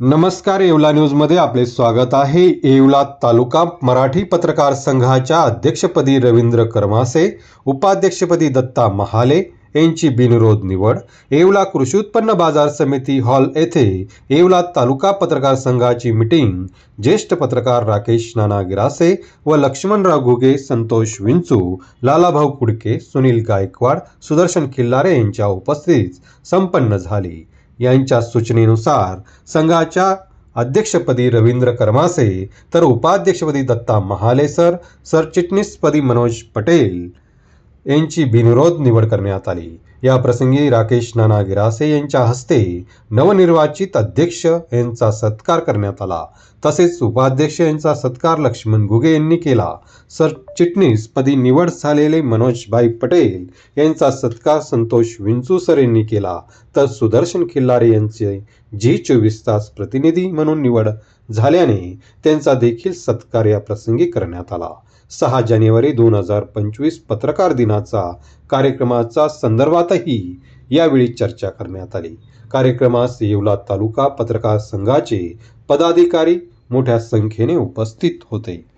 नमस्कार येवला न्यूजमध्ये आपले स्वागत आहे. येवला तालुका मराठी पत्रकार संघाच्या अध्यक्षपदी रवींद्र करमासे उपाध्यक्षपदी दत्ता महाले यांची बिनविरोध निवड. येवला कृषी उत्पन्न बाजार समिती हॉल येथे येवला तालुका पत्रकार संघाची मिटिंग. ज्येष्ठ पत्रकार राकेश नाना गिरासे व लक्ष्मणराव घुगे संतोष विंचू लालाभाऊ कुडके सुनील गायकवाड सुदर्शन खिल्लारे यांच्या उपस्थितीत संपन्न झाली. यांच्या सूचनेनुसार संघाच्या अध्यक्षपदी रवींद्र करमासे तर उपाध्यक्षपदी दत्ता महाले सर सरचिटणीसपदी मनोज पटेल. यांची बिनविरोध निवड करण्यात आली. या प्रसंगी राकेश नाना गिरासे यांच्या हस्ते नवनिर्वाचित अध्यक्ष यांचा सत्कार करण्यात आला. तसेच उपाध्यक्ष यांचा सत्कार लक्ष्मण घुगे यांनी केला. सरचिटणीस पदी निवड झालेले मनोजभाई पटेल यांचा सत्कार संतोष विंचू सर यांनी केला. तर सुदर्शन खिल्लारे यांचे जी चोवीस तास प्रतिनिधी म्हणून निवड झाल्याने त्यांचा देखील सत्कार या प्रसंगी करण्यात आला. सहा जानेवारी दोन हजार पंचवीस पत्रकार दिनाचा कार्यक्रमाचा संदर्भातही यावेळी चर्चा करण्यात आली. कार्यक्रमास येवला तालुका पत्रकार संघाचे पदाधिकारी मोठ्या संख्येने उपस्थित होते.